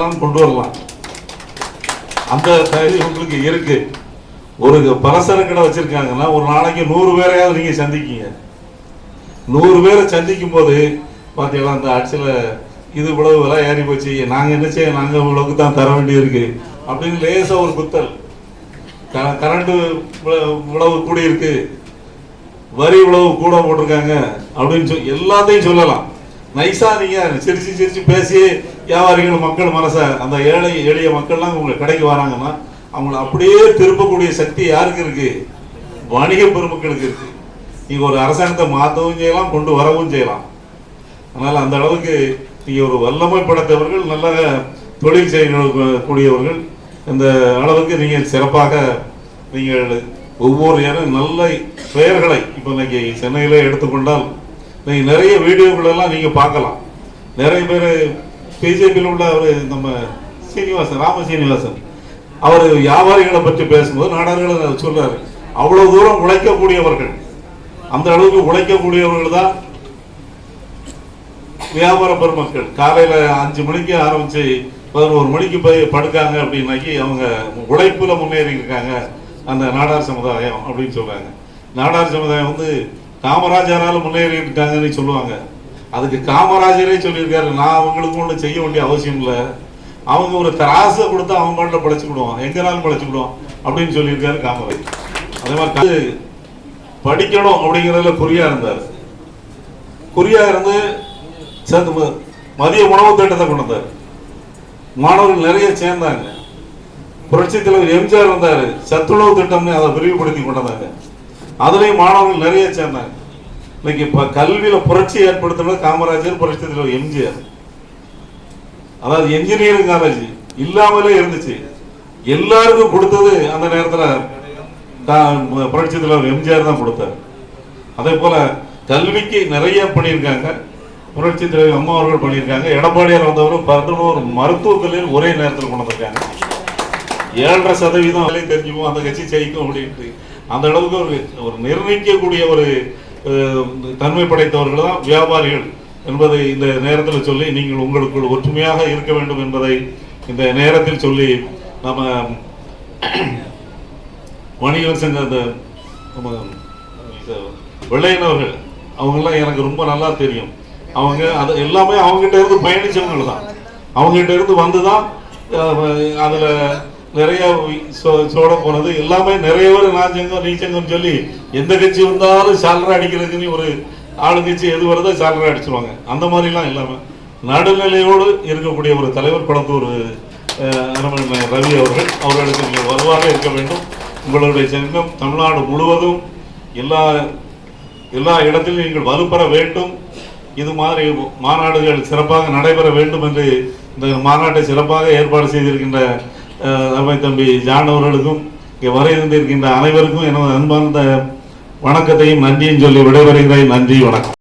தான் கொண்டு வரலாம். அந்த தகுதி உங்களுக்கு இருக்கு. ஒரு பலசர கடை வச்சிருக்காங்கன்னா ஒரு நாளைக்கு நூறு பேரையாவது நீங்க சந்திக்கீங்க. நூறு பேரை சந்திக்கும் போது பார்த்தீங்களா அந்த ஆட்சியில் இது இவ்வளவு விலை ஏறி போச்சு. நாங்கள் என்ன செய்ய நாங்கள் இவ்வளவுக்கு தான் தர வேண்டியிருக்கு. அப்படின்னு லேசாக ஒரு குத்தல். க- கரண்ட் இவ்வளவு இவ்வளவு கூடி இருக்கு வரி இவ்வளவு கூட போட்டிருக்காங்க. அப்படின்னு சொல்லி எல்லாத்தையும் சொல்லலாம். நைஸாக நீங்கள் சிரிச்சு சிரிச்சு பேசி வியாபாரிகள் மக்கள் மனசை அந்த ஏழை எளிய மக்கள்லாம் உங்க கடைக்கு வராங்கன்னா அவங்கள அப்படியே திருப்பக்கூடிய சக்தி யாருக்கு இருக்கு? வணிக பெருமக்களுக்கு இருக்கு. நீங்க ஒரு அரசாங்கத்தை மாற்றவும் செய்யலாம் கொண்டு வரவும் செய்யலாம். அதனால அந்த அளவுக்கு நீங்க ஒரு வல்லமை படைத்தவர்கள் நல்ல தொழில் செய்யக்கூடியவர்கள் இந்த அளவுக்கு நீங்கள் சிறப்பாக நீங்கள் ஒவ்வொரு இடம் நல்ல பெயர்களை இப்போ இன்னைக்கு சென்னையில் எடுத்துக்கொண்டால் நீங்கள் நிறைய வீடியோக்களெல்லாம் நீங்கள் பார்க்கலாம். நிறைய பேர் பிஜேபியில் உள்ள அவர் நம்ம சீனிவாசன் ராம சீனிவாசன். அவர் வியாபாரிகளை பற்றி பேசும்போது நாடார்களை சொல்றாரு. அவ்வளவு தூரம் உழைக்கக்கூடியவர்கள். அந்த அளவுக்கு உழைக்கக்கூடியவர்கள் தான் வியாபார பெருமக்கள். காலையில அஞ்சு மணிக்கு ஆரம்பிச்சு பதினோரு மணிக்கு போய் படுக்காங்க அப்படின்னாக்கி அவங்க உழைப்புல முன்னேறி இருக்காங்க. அந்த நாடார் சமுதாயம் அப்படின்னு சொல்றாங்க. நாடார் சமுதாயம் வந்து காமராஜரால் முன்னேறி இருக்காங்கன்னு சொல்லுவாங்க. அதுக்கு காமராஜரே சொல்லியிருக்காரு. நான் அவங்களுக்கு ஒன்றும் செய்ய வேண்டிய அவசியம் இல்லை. அவங்க ஒரு திராசை கொடுத்து அவங்க பாட்டில் பழைச்சுக்கிடுவோம் எங்கனாலும் பழைச்சுக்கிடுவோம் அப்படின்னு சொல்லியிருக்காரு காமராஜ் அதே மாதிரி படிக்கணும் அப்படிங்கிறதுல குறியா இருந்தார். குறியா இருந்து சேர்ந்து மதிய உணவு திட்டத்தை கொண்டு வந்தார். மாணவர்கள் நிறைய சேர்ந்தாங்க. புரட்சி தலைவர் எம்ஜிஆர் இருந்தார். சத்துணவு திட்டம்னு அதை விரிவுபடுத்தி கொண்டு வந்தாங்க. அதுலேயும் மாணவர்கள் நிறைய சேர்ந்தாங்க. இன்னைக்கு இப்ப கல்வியில புரட்சி ஏற்படுத்தினது காமராஜர் புரட்சி தலைவர் எம்ஜிஆர். அதாவது என்ஜினியரிங் காலேஜ் இல்லாமலே இருந்துச்சு. எல்லாருக்கும் கொடுத்தது அந்த நேரத்துல புரட்சி தலைவர் எம்ஜிஆர் தான் கொடுத்தார். அதே போல கல்விக்கு நிறைய பண்ணியிருக்காங்க. புரட்சி தலைவர் அம்மா அவர்கள் பண்ணியிருக்காங்க. எடப்பாடியார் வந்தவரும் பதினோரு மருத்துவக் கல்லூரி ஒரே நேரத்தில் கொண்டு வந்திருக்காங்க. ஏழரை சதவீதம் வேலை தெரிஞ்சுக்கும் அந்த கட்சி ஜெயிக்கும் அப்படின்ட்டு அந்த அளவுக்கு ஒரு ஒரு நிர்ணயிக்கக்கூடிய ஒரு தன்மை படைத்தவர்கள் தான் வியாபாரிகள் என்பதை இந்த நேரத்தில் சொல்லி நீங்கள் உங்களுக்குள் ஒற்றுமையாக இருக்க வேண்டும் என்பதை இந்த நேரத்தில் சொல்லி நம்ம வணிகர் சங்க அந்த நம்ம இந்த வெள்ளையனவர்கள் அவங்கெல்லாம் எனக்கு ரொம்ப நல்லா தெரியும். அவங்க அது எல்லாமே அவங்ககிட்ட இருந்து பயணிச்சவங்க தான் அவங்ககிட்ட இருந்து வந்து தான் அதில் நிறைய சோட போனது. எல்லாமே நிறைய பேர் நான் செங்கம் நீ செங்கம்னு சொல்லி எந்த கட்சி வந்தாலும் சாலரை அடிக்கிறதுக்குன்னு ஒரு ஆளுங்கட்சி எது வருதோ சாலரை அடிச்சிருவாங்க. அந்த மாதிரிலாம் இல்லாமல் நடுநிலையோடு இருக்கக்கூடிய ஒரு தலைவர் குளத்தூர் அஹ், ரவி அவர்கள் அவர்களுக்கு நீங்கள் வருவாக இருக்க வேண்டும். உங்களுடைய சங்கம் தமிழ்நாடு முழுவதும் எல்லா எல்லா இடத்திலும் நீங்கள் வலுப்பெற வேண்டும். இது மாதிரி மாநாடுகள் சிறப்பாக நடைபெற வேண்டும் என்று இந்த மாநாட்டை சிறப்பாக ஏற்பாடு செய்திருக்கின்ற அஹ், தம்பி ஜான் அவர்களுக்கும் இங்கே வர இருந்திருக்கின்ற அனைவருக்கும் எனது அன்பார்ந்த வணக்கத்தையும் நன்றியும் சொல்லி விடைபெறுகிறேன். நன்றி வணக்கம்.